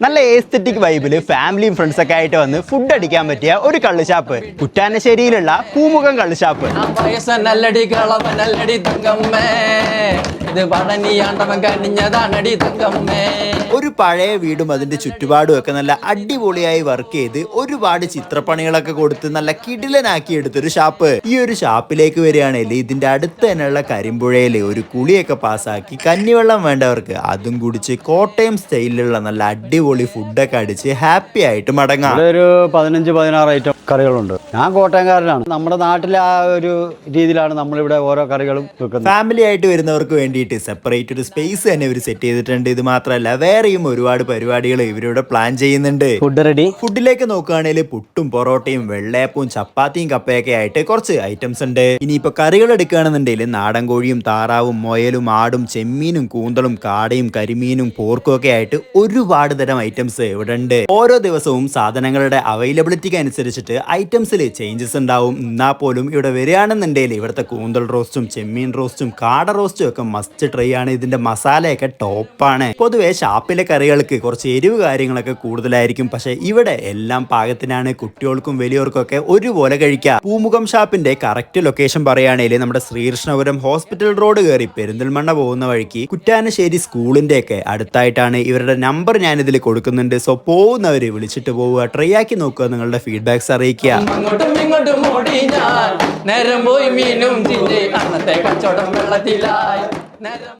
നല്ല ഏസ്തറ്റിക് വൈബിൽ ഫാമിലിയും ഫ്രണ്ട്സൊക്കെ ആയിട്ട് വന്ന് ഫുഡ് അടിക്കാൻ പറ്റിയ ഒരു കള്ള് ഷാപ്പ് കുറ്റാനശ്ശേരിയിലുള്ള പൂമുഖം കള്ള് ഷാപ്പ് വയസ്സ നല്ലടി കളവ നല്ലടി തങ്കമ്മേ. ഇത് പടനിയാണ്ടവൻ കനിഞ്ഞതാണടി തങ്കമ്മേ. ഒരു പഴയ വീടും അതിന്റെ ചുറ്റുപാടും ഒക്കെ നല്ല അടിപൊളിയായി വർക്ക് ചെയ്ത് ഒരുപാട് ചിത്രപ്പണികളൊക്കെ കൊടുത്ത് നല്ല കിടിലനാക്കി എടുത്തൊരു ഷാപ്പ്. ഈ ഒരു ഷാപ്പിലേക്ക് വരികയാണെങ്കിൽ ഇതിന്റെ അടുത്ത് തന്നെയുള്ള കരിമ്പുഴയിൽ ഒരു കുളിയൊക്കെ പാസ്സാക്കി കഞ്ഞിവെള്ളം വേണ്ടവർക്ക് അതും കുടിച്ച് കോട്ടയം സ്റ്റൈലിലുള്ള നല്ല അടിപൊളി ഫുഡൊക്കെ അടിച്ച് ഹാപ്പി ആയിട്ട് മടങ്ങാം. ഇവിടെ ഒരു പതിനഞ്ച് പതിനാറ് ഐറ്റം കറികളുണ്ട്. ഞാൻ കോട്ടയംകാരനാണ്. നമ്മുടെ നാട്ടിലെ ആ ഒരു രീതിയിലാണ് നമ്മളിവിടെ ഓരോ കറികളും വെക്കുന്നത്. ഫാമിലി ആയിട്ട് വരുന്നവർക്ക് വേണ്ടിയിട്ട് സെപ്പറേറ്റ് ഒരു സ്പേസ് തന്നെ ഇവർ സെറ്റ് ചെയ്തിട്ടുണ്ട്. ഇത് മാത്രമല്ല വേറെയും ഒരുപാട് പരിപാടികൾ ഇവരിവിടെ പ്ലാൻ ചെയ്യുന്നുണ്ട്. ഫുഡ് റെഡി ഫുഡിലേക്ക് നോക്കുകയാണെങ്കിൽ പുട്ടും പൊറോട്ടയും വെള്ളയപ്പവും ചപ്പാത്തിയും കപ്പയൊക്കെ ആയിട്ട് കുറച്ച് ഐറ്റംസ് ഉണ്ട്. ഇനിയിപ്പോ കറികൾ എടുക്കുകയാണെന്നുണ്ടെങ്കിൽ നാടൻ കോഴിയും താറാവും മുയലും ആടും ചെമ്മീനും കൂന്തളും കാടയും കരിമീനും പോർക്കും ഒക്കെ ആയിട്ട് ഒരുപാട് തരം ഐറ്റംസ് ഇവിടെ ഉണ്ട് ഓരോ ദിവസവും സാധനങ്ങളുടെ അവൈലബിലിറ്റിക്ക് അനുസരിച്ചിട്ട് ഐറ്റംസിൽ ചേഞ്ചസ് ഉണ്ടാവും. എന്നാൽ പോലും ഇവിടെ വരികയാണെന്നുണ്ടെങ്കിൽ ഇവിടുത്തെ കൂന്തൽ റോസ്റ്റും ചെമ്മീൻ റോസ്റ്റും കാട റോസ്റ്റും ഒക്കെ മസ്റ്റ് ട്രൈ ആണ്. ഇതിന്റെ മസാലയൊക്കെ ടോപ്പാണ് പൊതുവെ ഷാപ്പിലെ കറികൾക്ക് കുറച്ച് എരിവ് കാര്യങ്ങളൊക്കെ കൂടുതലായിരിക്കും. പക്ഷെ ഇവിടെ എല്ലാം പാകത്തിനാണ്. കുട്ടികൾക്കും വലിയവർക്കും ഒക്കെ ഒരുപോലെ കഴിക്കാം. പൂമുഖം ഷാപ്പിന്റെ കറക്റ്റ് ലൊക്കേഷൻ പറയുകയാണെങ്കിൽ നമ്മുടെ ശ്രീകൃഷ്ണപുരം ഹോസ്പിറ്റൽ റോഡ് കയറി പെരിന്തൽമണ്ണ പോകുന്ന വഴിക്ക് കുറ്റാനശ്ശേരി സ്കൂളിന്റെ ഒക്കെ അടുത്തായിട്ടാണ്. ഇവരുടെ നമ്പർ ഞാനിതിൽ കൊടുക്കുന്നുണ്ട്. സോ പോകുന്നവരെ വിളിച്ചിട്ട് പോവുക. ട്രൈ ആക്കി നോക്കുക നിങ്ങളുടെ ഫീഡ്ബാക്സ് അറിയിക്കുക. ഞാൻ നേരം പോയി മീനും വെള്ളത്തിലായി.